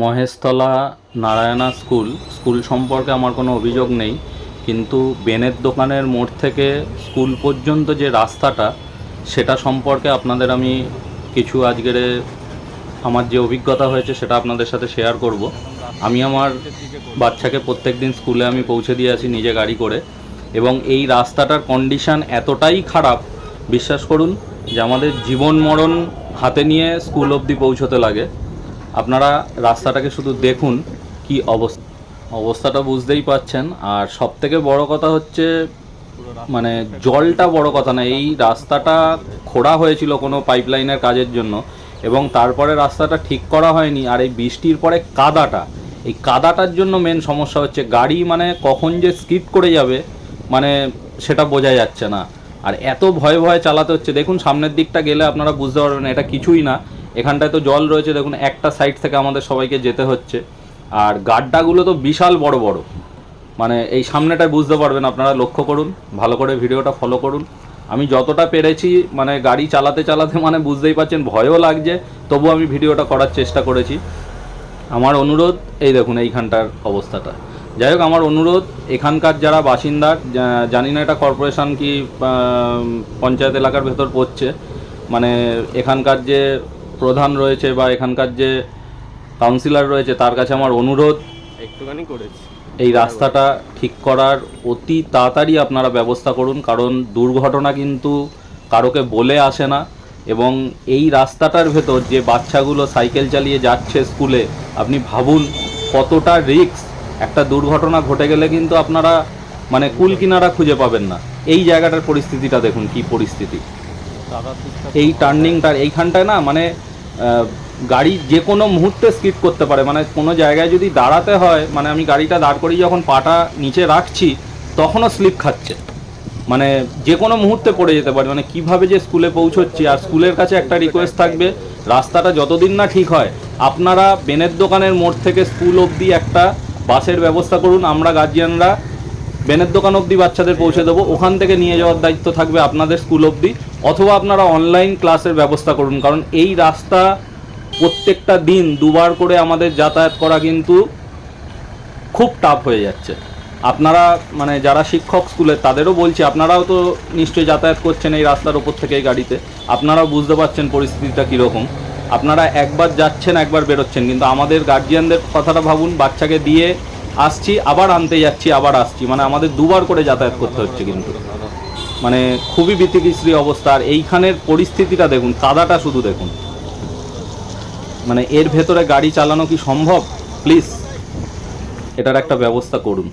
Maheshtala Narayana school school সম্পর্কে আমার কোনো অভিযোগ নেই, কিন্তু বেনের দোকানের মোড় থেকে স্কুল পর্যন্ত যে রাস্তাটা, সেটা সম্পর্কে আপনাদের আমি কিছু আজকের আমার যে অভিজ্ঞতা হয়েছে সেটা আপনাদের সাথে শেয়ার করব। আমি আমার বাচ্চাকে প্রত্যেক দিন স্কুলে আমি পৌঁছে দিয়ে আসি নিজে গাড়ি করে এবং এই রাস্তাটার কন্ডিশন এতটাই খারাপ, বিশ্বাস করুন যে আমাদের জীবন মরণ হাতে নিয়ে স্কুল অবধি পৌঁছতে লাগে। আপনারা রাস্তাটাকে শুধু দেখুন কি অবস্থা। অবস্থাটা বুঝতেই পাচ্ছেন। আর সব থেকে বড় কথা হচ্ছে মানে জলটা বড় কথা না, এই রাস্তাটা খোঁড়া হয়েছিল কোনো পাইপলাইনের কাজের জন্য এবং তারপরে রাস্তাটা ঠিক করা হয়নি। আর এই বৃষ্টির পরে কাদাটা, এই কাদাটার জন্য মেন সমস্যা হচ্ছে গাড়ি মানে কখন যে স্কিপ করে যাবে মানে সেটা বোঝা যাচ্ছে না। আর এত ভয়ে ভয়ে চালাতে হচ্ছে। দেখুন, সামনের দিকটা গেলে আপনারা বুঝতে পারবেন, এটা কিছুই না। এখানটায় তো জল রয়েছে, দেখুন, একটা সাইড থেকে আমাদের সবাইকে যেতে হচ্ছে। আর গাড্ডাগুলো তো বিশাল বড় বড়। মানে এই সামনেটায় বুঝতে পারবেন আপনারা, লক্ষ্য করুন, ভালো করে ভিডিওটা ফলো করুন। আমি যতটা পেরেছি মানে গাড়ি চালাতে চালাতে মানে বুঝতেই পারছেন, ভয়ও লাগছে তবু আমি ভিডিওটা করার চেষ্টা করেছি। আমার অনুরোধ, এই দেখুন, এইখানটার অবস্থাটা। যাই হোক, আমার অনুরোধ, এখানকার যারা বাসিন্দা জানি না এটা কর্পোরেশন কি পঞ্চায়েত এলাকার ভেতর পড়ছে। মানে এখানকার যে প্রধান রয়েছে বা এখানকার যে কাউন্সিলর রয়েছে তার কাছে আমার অনুরোধ। একটুখানি করেছি। এই রাস্তাটা ঠিক করার অতি তাড়াতাড়ি আপনারা ব্যবস্থা করুন কারণ দুর্ঘটনা কিন্তু কারোকে বলে আসে না এবং এই রাস্তাটার ভেতর যে বাচ্চাগুলো সাইকেল চালিয়ে যাচ্ছে স্কুলে আপনি ভাবুন কতটা রিস্ক একটা দুর্ঘটনা ঘটে গেলে কিন্তু আপনারা মানে কুল কিনারা খুঁজে পাবেন না। এই জায়গাটার পরিস্থিতিটা দেখুন কি পরিস্থিতি। এই টার্নিংটার এইখানটায় না মানে গাড়ি যে কোনো মুহূর্তে স্কিপ করতে পারে। মানে কোনো জায়গায় যদি দাঁড়াতে হয় মানে আমি গাড়িটা দাঁড় করিয়ে যখন পাটা নিচে রাখছি তখনও স্লিপ খাচ্ছে। মানে যে কোনো মুহূর্তে পড়ে যেতে পারে। মানে কীভাবে যে স্কুলে পৌঁছচ্ছি আর স্কুলের কাছে একটা রিকোয়েস্ট থাকবে রাস্তাটা যতদিন না ঠিক হয় আপনারা বেনের দোকানের মোড় থেকে স্কুল অবধি একটা বাসের ব্যবস্থা করুন। আমরা গার্জিয়ানরা বেনের দোকান অবধি বাচ্চাদের পৌঁছে দেবো। ওখান থেকে নিয়ে যাওয়ার দায়িত্ব থাকবে আপনাদের স্কুল অবধি। অথবা আপনারা অনলাইন ক্লাসের ব্যবস্থা করুন। কারণ এই রাস্তা প্রত্যেকটা দিন দুবার করে আমাদের যাতায়াত করা কিন্তু খুব টাফ হয়ে যাচ্ছে। আপনারা মানে যারা শিক্ষক স্কুলে তাদেরও বলছি, আপনারাও তো নিশ্চয়ই যাতায়াত করছেন এই রাস্তার ওপর থেকে এই গাড়িতে। আপনারাও বুঝতে পারছেন পরিস্থিতিটা কীরকম। আপনারা একবার যাচ্ছেন, একবার বেরোচ্ছেন, কিন্তু আমাদের গার্জিয়ানদের কথাটা ভাবুন, বাচ্চাকে দিয়ে আসছি, আবার আনতে যাচ্ছি, আবার আসছি। মানে আমাদের দুবার করে যাতায়াত করতে হচ্ছে কিন্তু। মানে খুবই বিতিকিশ্রী অবস্থা। আর এইখানের পরিস্থিতিটা দেখুন, কাদাটা শুধু দেখুন। মানে এর ভেতরে গাড়ি চালানো কি সম্ভব? প্লিজ এটার একটা ব্যবস্থা করুন।